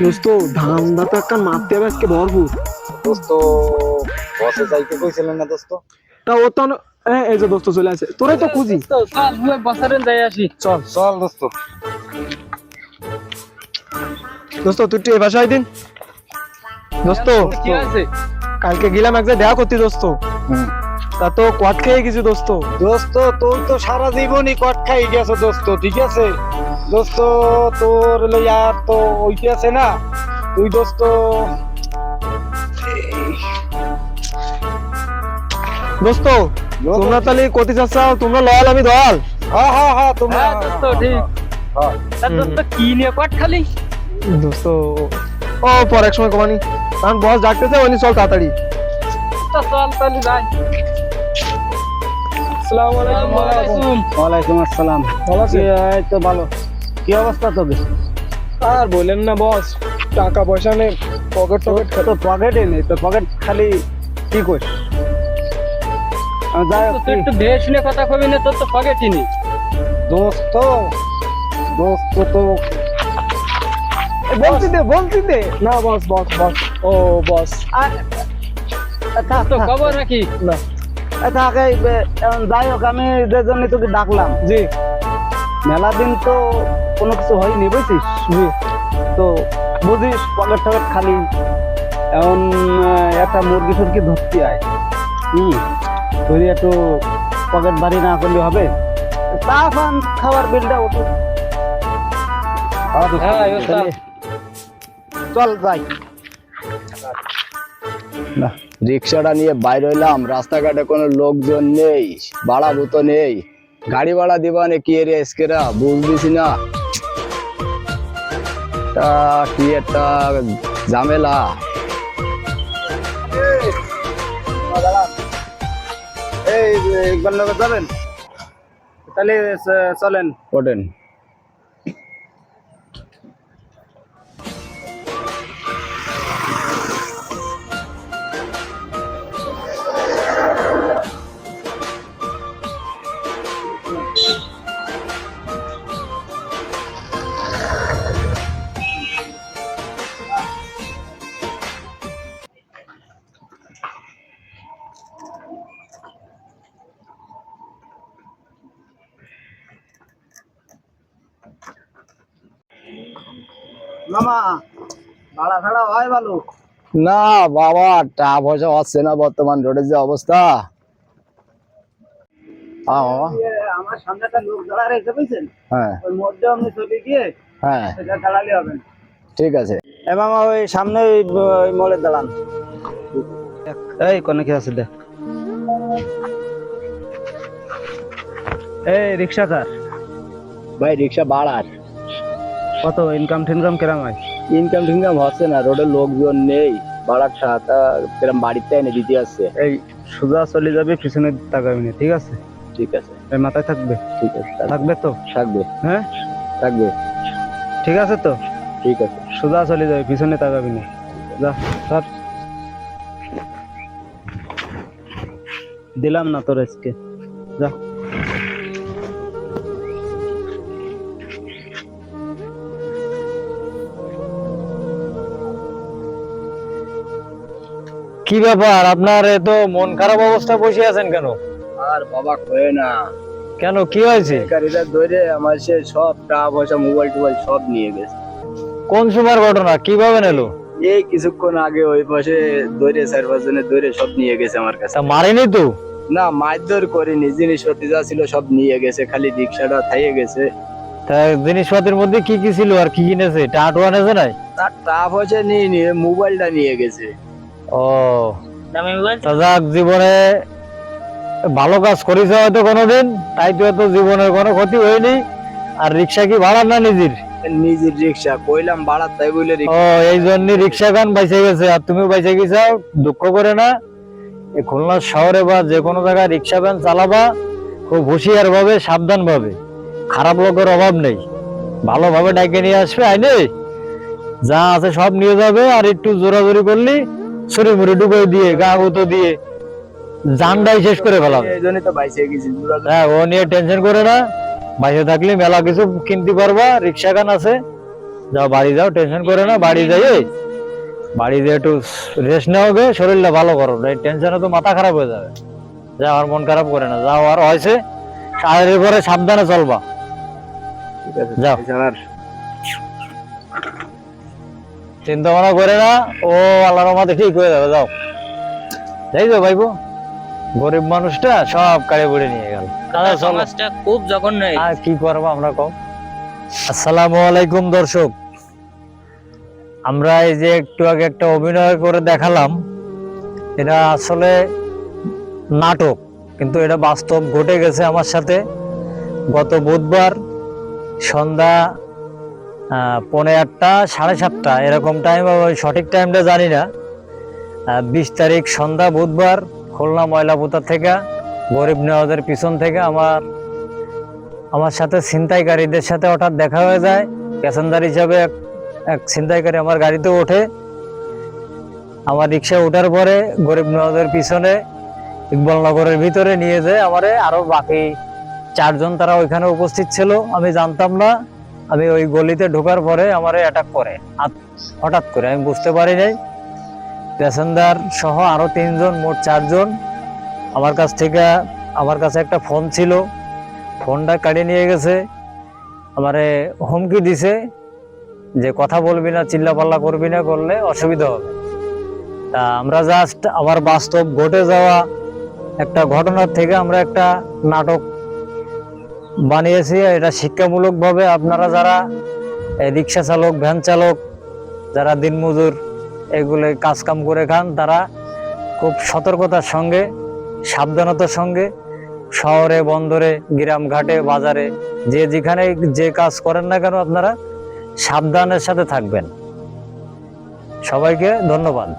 দোস্ত ধান্দা তো একটা মারতে হবে আজকে ভরপুর। দোস্ত বসে যাইতে কইছিলেন না দোস্ত। তা ও তো এ, এই যে দোস্ত চলে আসে। তোরাই তো খুঁজি। যাই আসি। চল চল দোস্ত। দোস্ত তুই একটু এ ভাষায় দিন। দোস্ত কালকে গেলাম এক জায়গায় দেখা করতে দোস্ত। তা তো কোয়াট খেয়ে গেছি দোস্ত। দোস্ত তোর তো সারা জীবনই কট খাই গেছে দোস্ত ঠিক আছে? দোস্ত তোর আর তো ওইটি আছে না? তুই দোস্ত দোস্ত তোমরা তাহলে কতি চাচ্ছাও তোমরা লয়াল আমি দয়াল। হ্যাঁ হ্যাঁ হ্যাঁ তোমরা হ্যাঁ দোস্ত ঠিক। হ্যাঁ। দোস্ত কি নিয়ে কট খালি? দোস্ত ও পর এক সময় কমানি। কারণ বস ডাকতেছে ওই চল তাড়াতাড়ি। তা চল তাহলে যাই। আসসালামু আলাইকুম ওয়ালাইকুম। আসসালাম। ভালো আছেন? এই তো ভালো। কি অবস্থা তোদের? আর বলেন না বস টাকা পয়সা নেই পকেট টকেট তো পকেটে নেই তো পকেট খালি কি করিস? যাই হোক, একটু ভেয়ে শুনে কথা কবি না তোর তো পকেটই নেই। দোস্ত দোস্ত তো বলছি দে বলছি দে। না বস বস বস। ও বস। তো খবর নাকি? না। থাকে যাই হোক আমি যে জন্য তোকে ডাকলাম। জি। মেলা দিন তো কোনো কিছু হয়নি বুঝছিস? জি। তো বুঝিস পকেট টকেট খালি এখন একটা মুরগি সুরগি ধরতে হয়। হুম ধরি একটু পকেট বাড়ি না করলে হবে? তা ফান খাবার বিলটা ওঠে হ্যাঁ, চল যাই। না। রিক্সাটা নিয়ে বাইরে হইলাম রাস্তাঘাটে কোনো লোকজন নেই ভাড়া ভূত নেই। গাড়ি ভাড়া দিবানে কি এরিয়া এসকেরা বুঝতেছি না। তা কি একটা ঝামেলা। এই যাবেন? তাহলে চলেন। ওঠেন। মামা ভাড়া ভাড়া হয় ভালো না বাবা টাকা পয়সা হচ্ছে না বর্তমান রোডের যে অবস্থা। হ্যাঁ বাবা এ, আমার সামনে একটা লোক দাঁড়া রেখে বুঝছেন? হ্যাঁ। ওই মধ্যে আপনি চলে গিয়ে হ্যাঁ। সেটা দাঁড়ালে হবে। ঠিক আছে। এ মামা ওই সামনে ওই মোড়ে দাঁড়ান এই কোনে কি আছে এই রিক্সা ভাই রিক্সা বাড়ার কত ইনকাম টিনকাম কেরাম হয়? ইনকাম টিনকাম হচ্ছে না রোডে লোকজন নেই ভাড়ার টাকা কিরম বাড়িতে এনে দিতে আসছে। এই সোজা চলে যাবে পিছনে তাকাবি না ঠিক আছে? ঠিক আছে। এই মাথায় থাকবে? ঠিক আছে থাকবে। তো? থাকবে। হ্যাঁ? থাকবে। ঠিক আছে তো? ঠিক আছে। সোজা চলে যাবে পিছনে তাকাবি না। যা সর। দিলাম না তোর আজকে। যা। কি ব্যাপার? আপনার এত মন খারাপ অবস্থা বসে আছেন কেন? আর বাবা কয়ে না। কেন? কি হয়েছে? বেকারিরা ধরে আমার সে সব টাকা পয়সা মোবাইল টোবাইল সব নিয়ে গেছে। কোন সময়ের ঘটনা? কীভাবে নিলো? এই কিছুক্ষণ আগে ওই পাশে ধরে চার পাঁচ জনে ধরে সব নিয়ে গেছে আমার কাছে। মারেনি তো? না মারধর করিনি জিনিসপত্র যা ছিল সব নিয়ে গেছে খালি রিক্সাটা থাইয়ে গেছে। তা জিনিসপত্রের মধ্যে কি কি ছিল আর কি কিনেছে? টাটুয়া নেছে নাই? তার টাকা পয়সা নিয়ে নিয়ে মোবাইলটা নিয়ে গেছে। ও। তা যাক জীবনে ভালো কাজ করেছ হয়তো কোনোদিন তাই তো এত জীবনের কোনো ক্ষতি হয়নি। আর রিক্সা কি ভাড়া না নিজের? নিজের রিক্সা কইলাম ভাড়া তাই বলে ও এই জন্য রিক্সা গান বাইসে গেছে। আর তুমি বাইসে গেছো দুঃখ করে না। এই খুলনা শহরে বা যে কোনো জায়গায় রিক্সা ভ্যান চালাবা খুব হুঁশিয়ার ভাবে সাবধান ভাবে খারাপ লোকের অভাব নেই। ভালোভাবে ডাকে নিয়ে আসবে আইনে। যা আছে সব নিয়ে যাবে আর একটু জোরাজোরি করলি ছুরি মুড়ি ডুবে দিয়ে গা গুতো দিয়ে জানটাই শেষ করে দূরা- হ্যাঁ ও নিয়ে টেনশন করে না। বাইরে থাকলে মেলা কিছু কিনতে পারবা রিক্সা গান আছে। যাও বাড়ি যাও টেনশন করে না বাড়ি যাই বাড়ি দিয়ে একটু রেস্ট নেওয়া হবে শরীরটা ভালো করো এই টেনশনে তো মাথা খারাপ হয়ে যাবে। যা আর মন খারাপ করে না যাও আর হয়েছে সাহের পরে সাবধানে চলবা। ঠিক আছে যাও। চিন্তা ভাবনা করে না ও আল্লাহর রহমতে ঠিক হয়ে যাবে যাও। যাই তো ভাইবো গরিব মানুষটা সব কাড়ে বুড়ে নিয়ে গেল। সমাজটা খুব জঘন্য আর কি করব আমরা কম আসসালামু আলাইকুম দর্শক। আমরা এই যে একটু আগে একটা অভিনয় করে দেখালাম। এটা আসলে নাটক কিন্তু এটা বাস্তব ঘটে গেছে আমার সাথে। গত বুধবার সন্ধ্যা পৌনে আটটা, সাড়ে সাতটা, এরকম টাইম সঠিক টাইমটা জানি না। বিশ তারিখ সন্ধ্যা, বুধবার, খুলনা ময়লাপুতা থেকে, গরিব নেওয়াজের পিছন থেকে আমার আমার সাথে ছিনতাইকারীদের সাথে হঠাৎ দেখা হয়ে যায়। প্যাসেঞ্জার হিসাবে এক এক ছিনতাইকারী আমার গাড়িতে ওঠে। আমার রিক্সা ওঠার পরে গরিব নওয়াজের পিছনে ইকবালনগরের ভিতরে নিয়ে যায় আমারে আরও বাকি চারজন তারা ওইখানে উপস্থিত ছিল। আমি জানতাম না। আমি ওই গলিতে ঢোকার পরে আমারে অ্যাটাক করে। হঠাৎ করে, আমি বুঝতে পারি নাই। প্যাসেঞ্জার সহ আরও তিনজন, মোট চারজন। আমার কাছ থেকে, আমার কাছে একটা ফোন ছিল। ফোনটা কাটিয়ে নিয়ে গেছে। আমারে হুমকি দিছে যে কথা বলবি না, চিল্লাপাল্লা করবি না, করলে অসুবিধা হবে। তা আমরা জাস্ট আমার বাস্তব ঘটে যাওয়া একটা ঘটনার থেকে আমরা একটা নাটক বানিয়েছি, এটা শিক্ষামূলকভাবে আপনারা যারা রিক্সা চালক, ভ্যান চালক, যারা দিনমজুর এগুলো কাজ কাম করে খান, তারা খুব সতর্কতার সঙ্গে, সাবধানতার সঙ্গে শহরে, বন্দরে গ্রাম ঘাটে বাজারে, যে যেখানে যে কাজ করেন না কেন আপনারা সাবধানের সাথে থাকবেন। সবাইকে ধন্যবাদ।